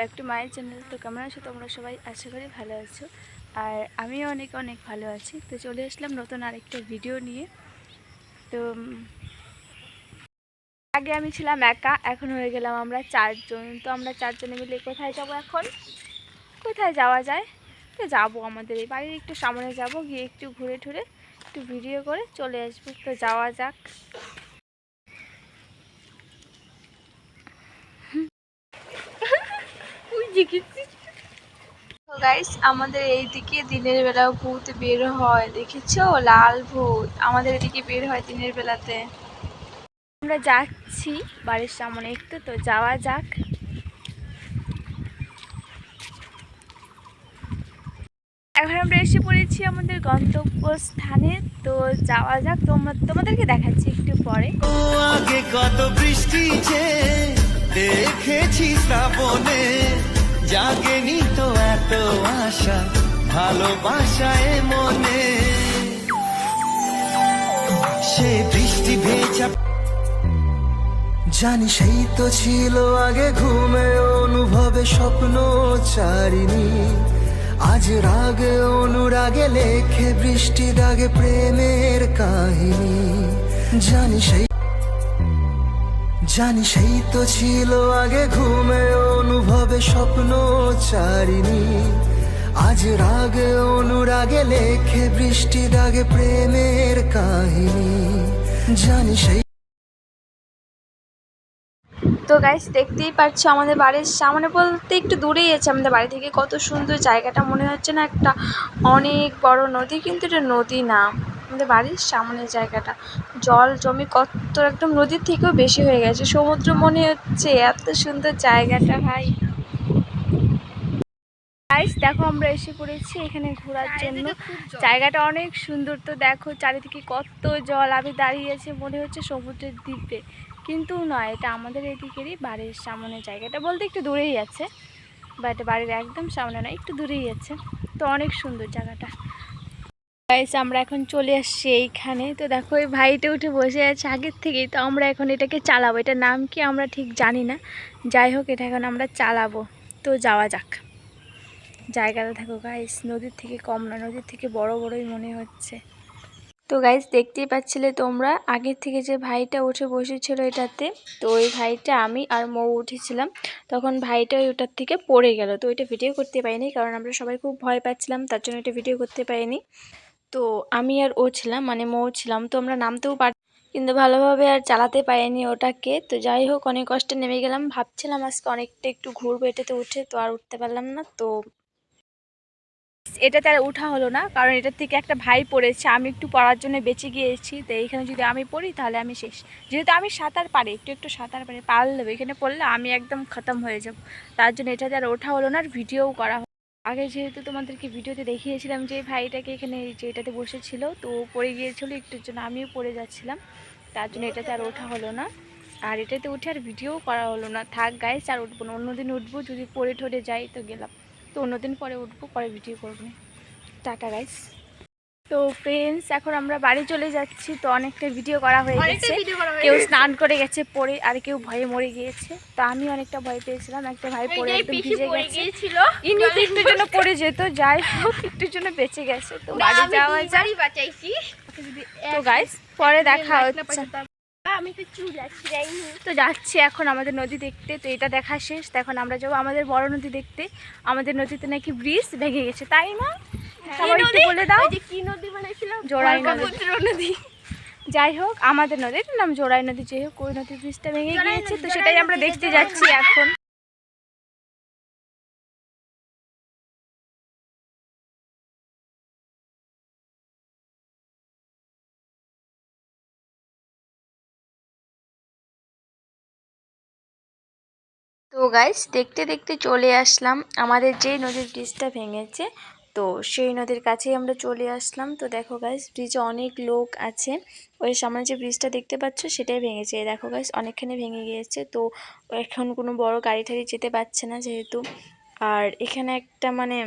Back to my channel তো কেমন আছো তোমরা সবাই? আশা করি ভালো আছো। আর আমিও অনেক অনেক ভালো আছি। তো চলে আসলাম নতুন আরেকটা ভিডিও নিয়ে। তো আগে আমি ছিলাম একা, এখন হয়ে গেলাম আমরা চারজন। তো আমরা চারজনে মিলে কোথায় যাব এখন? কোথায় যাওয়া যায়? তো যাব আমাদের এই বাড়ির একটু সামনে যাব, গিয়ে একটু ঘুরে ঠুরে একটু ভিডিও করে চলে আসব। তো যাওয়া যাক। তো গাইস আমাদের এইদিকে দিনের বেলা ভূত বের হয়, দেখেছ? লাল ভূত। আমাদের এদিকে বের হয় দিনের বেলাতে। আমরা যাচ্ছি বাড়ির সামনে একটু, তো যাওয়া যাক। এখন আমরা এসে পড়েছি আমাদের গন্তব্যস্থানে, তো যাওয়া যাক। তোমরা তোমাদেরকে দেখাচ্ছি একটু পরে। আগে কত বৃষ্টি দেখেছি শ্রাবণে। জাগেনি তো এত আশা ভালোবাসায় মনে। সে বৃষ্টি ভেজা জানি সেই তো ছিল আগে ঘুমে, অনুভবে স্বপ্ন চারিনি আজ রাগে, অনুরাগে লেখে বৃষ্টি দাগে প্রেমের কাহিনী। জানি সেই জানি সেই তো ছিল আগে ঘুমে, অনুভবে স্বপ্ন চারিনি আজ রাগে, অনুরাগে লেখে, বৃষ্টি দাগে প্রেমের কাহিনী। জানি সেই তো গাইস দেখতেই পাচ্ছ আমাদের বাড়ির সামনে বলতে একটু দূরেই আছে আমাদের বাড়ি থেকে। কত সুন্দর জায়গাটা, মনে হচ্ছে না একটা অনেক বড় নদী, কিন্তু এটা নদী না। আমাদের বাড়ির সামনের জায়গাটা। জল জমি কত একদম নদীর থেকেও বেশি হয়ে গেছে। সমুদ্র মনে হচ্ছে এত সুন্দর জায়গাটা ভাই। গাইস দেখো আমরা এসে পড়েছি এখানে ঘোরার জন্য। জায়গাটা অনেক সুন্দর তো দেখো চারিদিকে কত জল। আমি দাঁড়িয়ে আছে মনে হচ্ছে সমুদ্রের দ্বীপে। কিন্তু নয় এটা আমাদের এদিকেরই বাড়ির সামনে জায়গাটা। বলতে একটু দূরেই আছে বা এটা বাড়ির একদম সামনে নয় একটু দূরেই আছে। তো অনেক সুন্দর জায়গাটা। গাইস আমরা এখন চলে আসছি এইখানে। তো দেখো, এই ভাইটা উঠে বসে আছে আগের থেকেই। তো আমরা এখন এটাকে চালাবো। এটার নাম কি আমরা ঠিক জানি না। যাই হোক, এটা এখন আমরা চালাবো। তো যাওয়া যাক। জায়গাটা দেখো গাইস নদীর থেকে কম না, নদীর থেকে বড় বড়ই মনে হচ্ছে। তো গাইস দেখতেই পাচ্ছিলে তোমরা, আগের থেকে যে ভাইটা উঠে বসেছিল এটাতে, তো ওই ভাইটা আমি আর মৌ উঠেছিলাম। তখন ভাইটা ওটার থেকে পড়ে গেল। তো ওইটা ভিডিও করতে পারিনি, কারণ আমরা সবাই খুব ভয় পাচ্ছিলাম, তার জন্য এটা ভিডিও করতে পারিনি। তো আমি আর ও ছিলাম মানে মৌ ছিলাম, তো আমরা নামতেও পার, কিন্তু ভালোভাবে আর চালাতে পারিনি ওটাকে। তো যাই হোক, অনেক কষ্টে নেমে গেলাম। ভাবছিলাম আজকে অনেকটা একটু ঘুরবো, এটাতে উঠে তো আর উঠতে পারলাম না, তো এটাতে আর ওঠা হলো না, কারণ এটার থেকে একটা ভাই পড়েছে। আমি একটু পড়ার জন্য বেঁচে গিয়েছি, তো এইখানে যদি আমি পড়ি, তাহলে আমি শেষ। যেহেতু আমি সাঁতার পারি, একটু একটু সাঁতার পারি পারলেও এখানে পড়লে আমি একদম খতম হয়ে যাব। তার জন্য এটাতে আর ওঠা হলো না, আর ভিডিওও করা। আগে যেহেতু তোমাদেরকে ভিডিওতে দেখিয়েছিলাম যে ভাইটাকে এখানে যে এটাতে বসেছিল, তো পড়ে গিয়েছিল একটুর জন্য, আমিও পড়ে যাচ্ছিলাম। তার জন্য এটাতে আর ওঠা হলো না। আর এটাতে উঠে আর ভিডিও করা হলো না। থাক গায়ে আর উঠবো না। অন্যদিন উঠবো, যদি পড়ে ঠরে যাই তো গেলাম। তো অন্যদিন পরে উঠবো, পরে ভিডিও করব। টাটা গাইস তো ফ্রেন্ডস এখন আমরা বাড়ি চলে যাচ্ছি তো অনেকটা ভিডিও করা হয়ে গেছে। কেউ স্নান করে গেছে পরে আর কেউ ভয়ে মরে গিয়েছে। তো আমি অনেকটা ভয় পেয়েছিলাম একটা ভাই পরে একদম ভিজে গেছে। ইনি তো একটুর জন্য পড়ে যেত যাই হোক একটুর জন্য বেঁচে গেছে। তো বাড়ি যাওয়া যায় বাঁচাইছি। তো গাইস পরে দেখা হচ্ছে। আমি তো চুল তো যাচ্ছি এখন আমাদের নদী দেখতে তো এটা দেখা শেষ। তো এখন আমরা যাব আমাদের বড় নদী দেখতে। আমাদের নদীতে নাকি ব্রিজ ভেঙে গেছে তাই না? সবাই একটু বলে দাও। যে কি নদী বানাইছিলাম? জোড়াই নদী। নদী। যাই হোক আমাদের নদী নাম জোড়াই নদী। যাই হোক ওই নদীর ব্রিজটা ভেঙে গিয়েছে তো সেটাই আমরা দেখতে যাচ্ছি এখন। তো গাইস দেখতে দেখতে চলে আসলাম আমাদের যেই নদীর ব্রিজটা ভেঙেছে তো সেই নদীর কাছেই আমরা চলে আসলাম। তো দেখো গাইস ব্রিজে অনেক লোক আছে। ওই সামনে যে ব্রিজটা দেখতে পাচ্ছ, সেটাই ভেঙেছে। দেখো গাইস অনেকখানি ভেঙে গিয়েছে। তো এখন কোনো বড় গাড়ি টাড়ি যেতে পারছে না যেহেতু। আর এখানে একটা মানে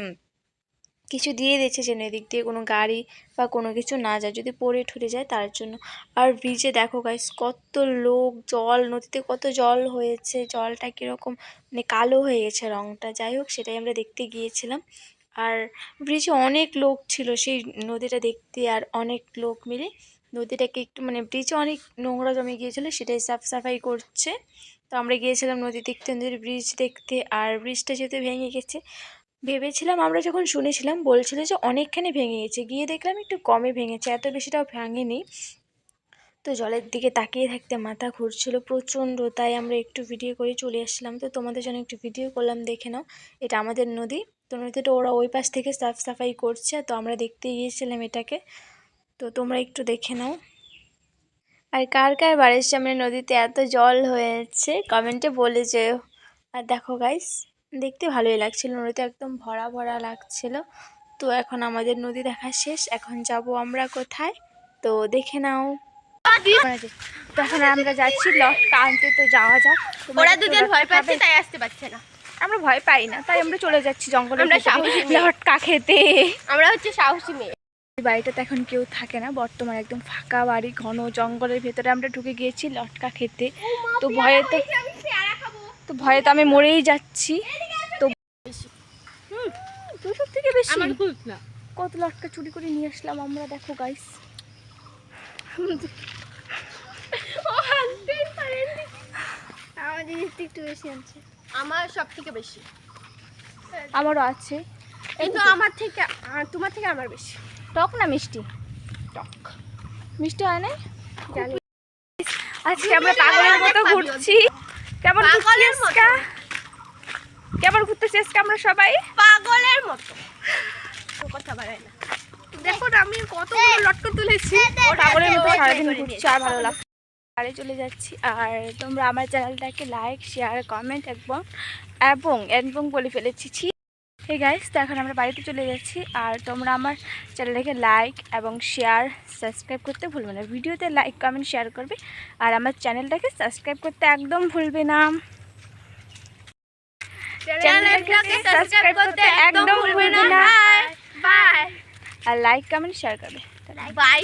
কিছু দিয়ে দিয়েছে যেন এদিক দিয়ে কোনো গাড়ি বা কোনো কিছু না যায়। যদি পড়ে ঠুরে যায় তার জন্য। আর ব্রিজে দেখো গাইস কত লোক, জল, নদীতে কত জল হয়েছে। জলটা কীরকম মানে কালো হয়ে গেছে রঙটা যাই হোক, সেটাই আমরা দেখতে গিয়েছিলাম। আর ব্রিজে অনেক লোক ছিল সেই নদীটা দেখতে আর অনেক লোক মিলে। নদীটাকে একটু মানে ব্রিজে অনেক নোংরা জমে গিয়েছিল, সেটাই সাফ সাফাই করছে। তো আমরা গিয়েছিলাম নদী দেখতে, নদীর ব্রিজ দেখতে আর ব্রিজটা যেহেতু ভেঙে গেছে, ভেবেছিলাম আমরা যখন শুনেছিলাম বলছিল যে অনেকখানি ভেঙে গেছে, গিয়ে দেখলাম একটু কমে ভেঙেছে, এত বেশিটাও ভাঙেনি। তো জলের দিকে তাকিয়ে থাকতে মাথা ঘুরছিল প্রচণ্ড, তাই আমরা একটু ভিডিও করে চলে আসলাম। তো তোমাদের জন্য একটু ভিডিও করলাম, দেখে নাও, এটা আমাদের নদী। তো নদীটা ওরা ওই পাশ থেকে সাফ সাফাই করছে, তো আমরা দেখতে গিয়েছিলাম এটাকে। তো তোমরা একটু দেখে নাও। আর কার কার বাড়ির সামনে নদীতে এত জল হয়েছে, কমেন্টে বলে যে আর দেখো গাইস দেখতে ভালোই লাগছিল, নদীতে একদম ভরা ভরা লাগছিল। তো এখন আমাদের নদী দেখা শেষ, এখন যাব আমরা কোথায়? তো দেখে নাও। তো এখন আমরা যাচ্ছি লটকা আনতে তো যাওয়া যাক। ওরা দুজন ভয় পাচ্ছে তাই আসতে পারছে না। আমরা ভয় পাই না তাই আমরা চলে যাচ্ছি জঙ্গলের আমরা সাহসী লটকা খেতে। আমরা হচ্ছে সাহসী মেয়ে। বাড়িটাতে এখন কেউ থাকে না বর্তমানে একদম ফাঁকা বাড়ি ঘন জঙ্গলের ভেতরে আমরা ঢুকে গিয়েছি লটকা খেতে। তো ভয়ে তো তো ভয়ে তো আমি মরেই যাচ্ছি। তো দুশোর থেকে বেশি। কত লটকা চুরি করে নিয়ে আসলাম আমরা দেখো গাইস একটু বেশি আছে আমার সব থেকে বেশি। আমারও আছে। কিন্তু আমার থেকে তোমার থেকে আমার বেশি। টক না মিষ্টি? টক। মিষ্টি হয় না আজকে আমরা পাগলের মতো ঘুরছি। কেমন ঘুরছি পাগলের মতো। কেমন ঘুরতেছি আজকে আমরা সবাই? পাগলের মতো। কথা বাড়ায় না। দেখো আমি কতগুলো লটকন তুলেছি। ও পাগলের মতো সারাদিন ঘুরছি আর ভালো লাগছে বাড়ি চলে যাচ্ছি। আর তোমরা আমার চ্যানেলটাকে লাইক শেয়ার কমেন্ট এবং এবং এবং বলে ফেলেছি। ছি। হে গাইস তো এখন আমরা বাড়িতে চলে যাচ্ছি। আর তোমরা আমার চ্যানেলটাকে লাইক এবং শেয়ার সাবস্ক্রাইব করতে ভুলবে না। ভিডিওতে লাইক কমেন্ট শেয়ার করবে। আর আমার চ্যানেলটাকে সাবস্ক্রাইব করতে একদম ভুলবে না। চ্যানেলটাকে সাবস্ক্রাইব করতে একদম ভুলবে না। আর লাইক কমেন্ট শেয়ার করবে। বাই